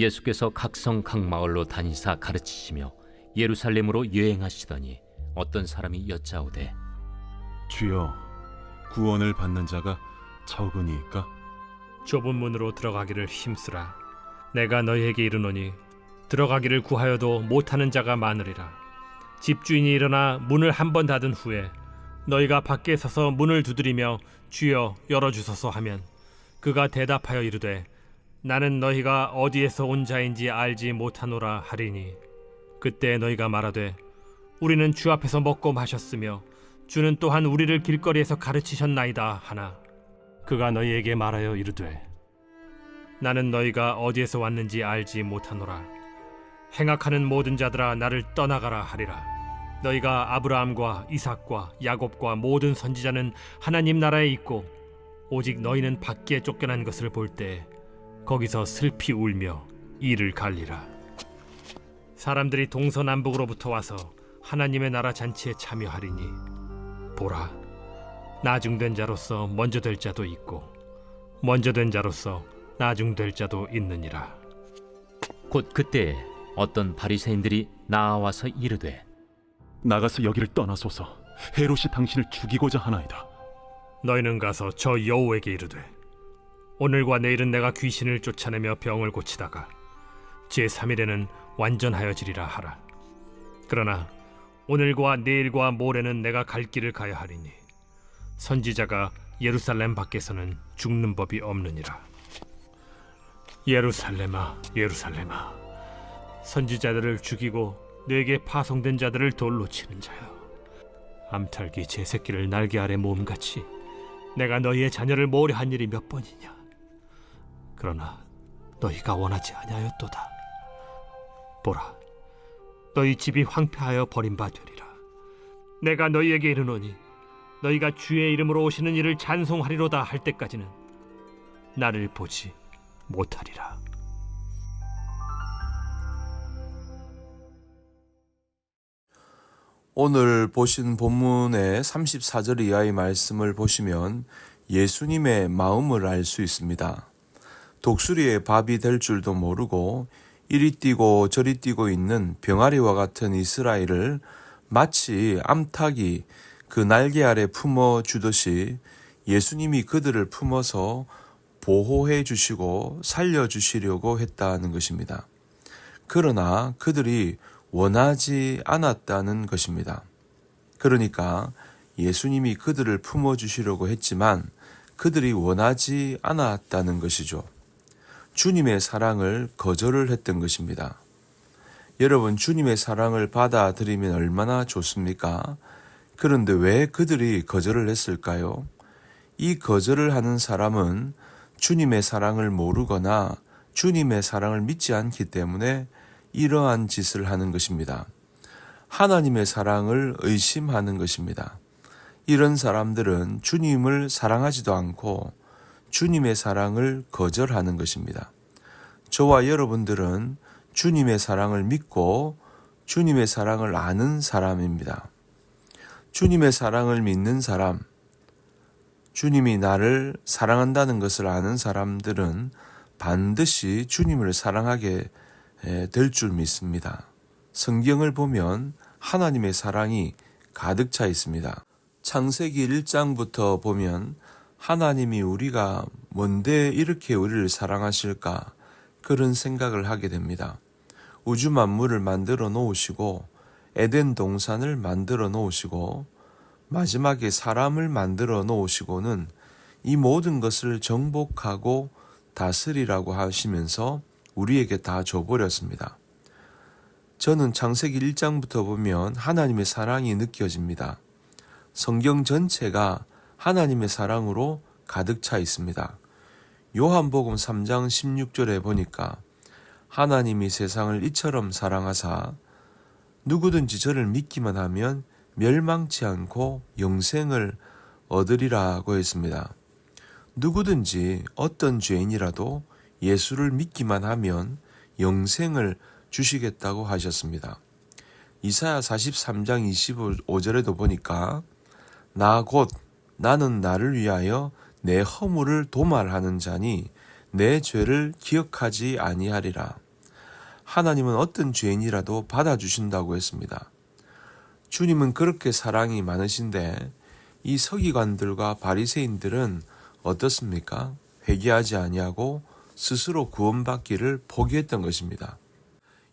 예수께서 각성 각 마을로 다니사 가르치시며 예루살렘으로 여행하시더니 어떤 사람이 여짜오되 주여 구원을 받는 자가 적으니까 좁은 문으로 들어가기를 힘쓰라. 내가 너희에게 이르노니 들어가기를 구하여도 못하는 자가 많으리라. 집주인이 일어나 문을 한 번 닫은 후에 너희가 밖에 서서 문을 두드리며 주여 열어 주소서 하면 그가 대답하여 이르되 나는 너희가 어디에서 온 자인지 알지 못하노라 하리니. 그때 너희가 말하되 우리는 주 앞에서 먹고 마셨으며 주는 또한 우리를 길거리에서 가르치셨나이다 하나. 그가 너희에게 말하여 이르되 나는 너희가 어디에서 왔는지 알지 못하노라. 행악하는 모든 자들아 나를 떠나가라 하리라. 너희가 아브라함과 이삭과 야곱과 모든 선지자는 하나님 나라에 있고 오직 너희는 밖에 쫓겨난 것을 볼때 거기서 슬피 울며 이를 갈리라. 사람들이 동서남북으로부터 와서 하나님의 나라 잔치에 참여하리니 보라 나중된 자로서 먼저 될 자도 있고 먼저 된 자로서 나중될 자도 있느니라. 곧 그때에 어떤 바리새인들이 나와서 이르되 나가서 여기를 떠나소서. 헤롯이 당신을 죽이고자 하나이다. 너희는 가서 저 여호에게 이르되 오늘과 내일은 내가 귀신을 쫓아내며 병을 고치다가 제 3일에는 완전하여지리라 하라. 그러나 오늘과 내일과 모레는 내가 갈 길을 가야 하리니 선지자가 예루살렘 밖에서는 죽는 법이 없느니라. 예루살렘아 예루살렘아 선지자들을 죽이고 내게 파송된 자들을 돌로 치는 자여 암탉이 제 새끼를 날개 아래 모음같이 내가 너희의 자녀를 모려한 일이 몇 번이냐 그러나 너희가 원하지 아니하였도다. 보라 너희 집이 황폐하여 버림받으리라. 내가 너희에게 이르노니 너희가 주의 이름으로 오시는 이를 찬송하리로다 할 때까지는 나를 보지 못하리라. 오늘 보신 본문의 34절 이하의 말씀을 보시면 예수님의 마음을 알 수 있습니다. 독수리의 밥이 될 줄도 모르고 이리 뛰고 저리 뛰고 있는 병아리와 같은 이스라엘을 마치 암탉이 그 날개 아래 품어 주듯이 예수님이 그들을 품어서 보호해 주시고 살려 주시려고 했다는 것입니다. 그러나 그들이 원하지 않았다는 것입니다. 그러니까 예수님이 그들을 품어 주시려고 했지만 그들이 원하지 않았다는 것이죠. 주님의 사랑을 거절을 했던 것입니다. 여러분, 주님의 사랑을 받아들이면 얼마나 좋습니까? 그런데 왜 그들이 거절을 했을까요? 이 거절을 하는 사람은 주님의 사랑을 모르거나 주님의 사랑을 믿지 않기 때문에 이러한 짓을 하는 것입니다. 하나님의 사랑을 의심하는 것입니다. 이런 사람들은 주님을 사랑하지도 않고 주님의 사랑을 거절하는 것입니다. 저와 여러분들은 주님의 사랑을 믿고 주님의 사랑을 아는 사람입니다. 주님의 사랑을 믿는 사람, 주님이 나를 사랑한다는 것을 아는 사람들은 반드시 주님을 사랑하게 될 줄 믿습니다. 성경을 보면 하나님의 사랑이 가득 차 있습니다. 창세기 1장부터 보면 하나님이 우리가 뭔데 이렇게 우리를 사랑하실까 그런 생각을 하게 됩니다. 우주 만물을 만들어 놓으시고 에덴 동산을 만들어 놓으시고 마지막에 사람을 만들어 놓으시고는 이 모든 것을 정복하고 다스리라고 하시면서 우리에게 다 줘버렸습니다. 저는 창세기 1장부터 보면 하나님의 사랑이 느껴집니다. 성경 전체가 하나님의 사랑으로 가득 차 있습니다. 요한복음 3장 16절에 보니까 하나님이 세상을 이처럼 사랑하사 누구든지 저를 믿기만 하면 멸망치 않고 영생을 얻으리라고 했습니다. 누구든지 어떤 죄인이라도 예수를 믿기만 하면 영생을 주시겠다고 하셨습니다. 이사야 43장 25절에도 보니까 나 곧 나는 나를 위하여 내 허물을 도말하는 자니 내 죄를 기억하지 아니하리라. 하나님은 어떤 죄인이라도 받아주신다고 했습니다. 주님은 그렇게 사랑이 많으신데 이 서기관들과 바리새인들은 어떻습니까? 회개하지 아니하고 스스로 구원받기를 포기했던 것입니다.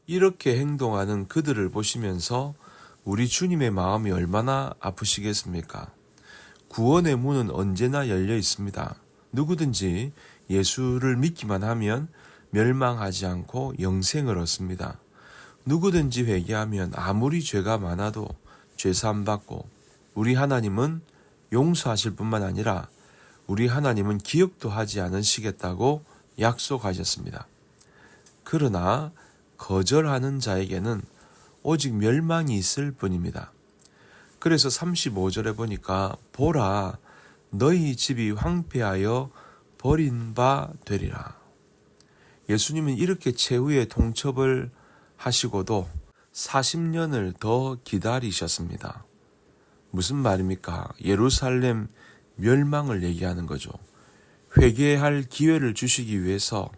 이렇게 행동하는 그들을 보시면서 우리 주님의 마음이 얼마나 아프시겠습니까? 구원의 문은 언제나 열려 있습니다. 누구든지 예수를 믿기만 하면 멸망하지 않고 영생을 얻습니다. 누구든지 회개하면 아무리 죄가 많아도 죄사함 받고 우리 하나님은 용서하실 뿐만 아니라 우리 하나님은 기억도 하지 않으시겠다고 약속하셨습니다. 그러나 거절하는 자에게는 오직 멸망이 있을 뿐입니다. 그래서 35절에 보니까 보라 너희 집이 황폐하여 버린 바 되리라. 예수님은 이렇게 최후의 통첩을 하시고도 40년을 더 기다리셨습니다. 무슨 말입니까? 예루살렘 멸망을 얘기하는 거죠. 회개할 기회를 주시기 위해서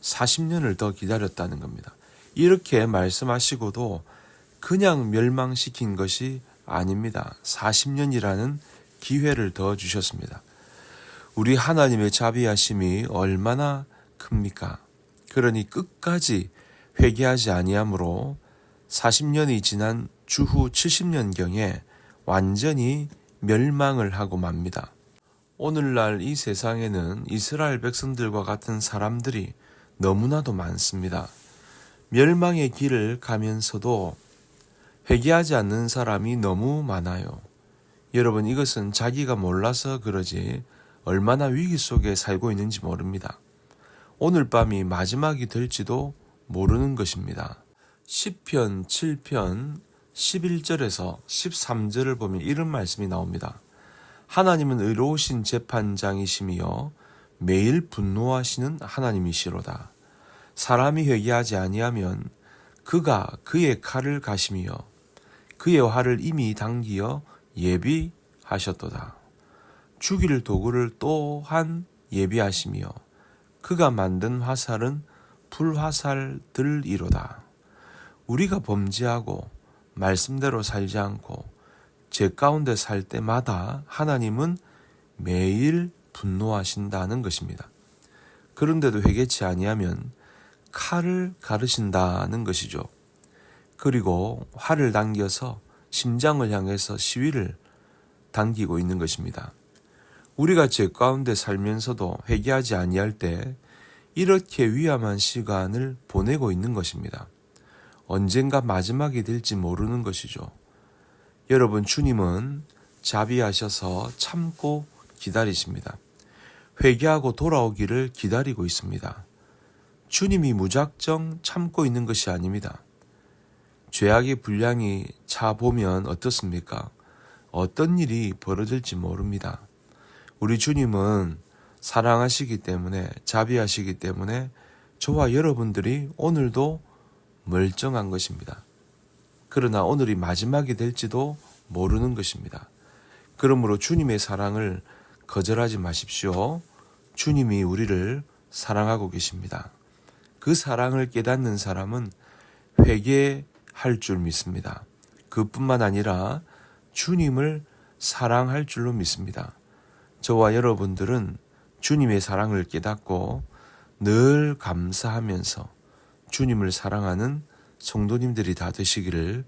40년을 더 기다렸다는 겁니다. 이렇게 말씀하시고도 그냥 멸망시킨 것이 아닙니다. 40년이라는 기회를 더 주셨습니다. 우리 하나님의 자비하심이 얼마나 큽니까? 그러니 끝까지 회개하지 아니하므로 40년이 지난 주후 70년경에 완전히 멸망을 하고 맙니다. 오늘날 이 세상에는 이스라엘 백성들과 같은 사람들이 너무나도 많습니다. 멸망의 길을 가면서도 회개하지 않는 사람이 너무 많아요. 여러분 이것은 자기가 몰라서 그러지 얼마나 위기 속에 살고 있는지 모릅니다. 오늘 밤이 마지막이 될지도 모르는 것입니다. 10편 7편 11절에서 13절을 보면 이런 말씀이 나옵니다. 하나님은 의로우신 재판장이시며 매일 분노하시는 하나님이시로다. 사람이 회개하지 아니하면 그가 그의 칼을 가시며 그의 활을 이미 당기어 예비하셨도다. 죽일 도구를 또한 예비하시며 그가 만든 화살은 불화살들이로다. 우리가 범죄하고 말씀대로 살지 않고 죄 가운데 살 때마다 하나님은 매일 분노하신다는 것입니다. 그런데도 회개치 아니하면 칼을 가르신다는 것이죠. 그리고 활을 당겨서 심장을 향해서 시위를 당기고 있는 것입니다. 우리가 죄 가운데 살면서도 회개하지 아니할 때 이렇게 위험한 시간을 보내고 있는 것입니다. 언젠가 마지막이 될지 모르는 것이죠. 여러분, 주님은 자비하셔서 참고 기다리십니다. 회개하고 돌아오기를 기다리고 있습니다. 주님이 무작정 참고 있는 것이 아닙니다. 죄악의 분량이 차 보면 어떻습니까? 어떤 일이 벌어질지 모릅니다. 우리 주님은 사랑하시기 때문에 자비하시기 때문에 저와 여러분들이 오늘도 멀쩡한 것입니다. 그러나 오늘이 마지막이 될지도 모르는 것입니다. 그러므로 주님의 사랑을 거절하지 마십시오. 주님이 우리를 사랑하고 계십니다. 그 사랑을 깨닫는 사람은 회개 할 줄 믿습니다. 그뿐만 아니라 주님을 사랑할 줄로 믿습니다. 저와 여러분들은 주님의 사랑을 깨닫고 늘 감사하면서 주님을 사랑하는 성도님들이 다 되시기를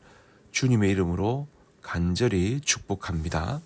주님의 이름으로 간절히 축복합니다.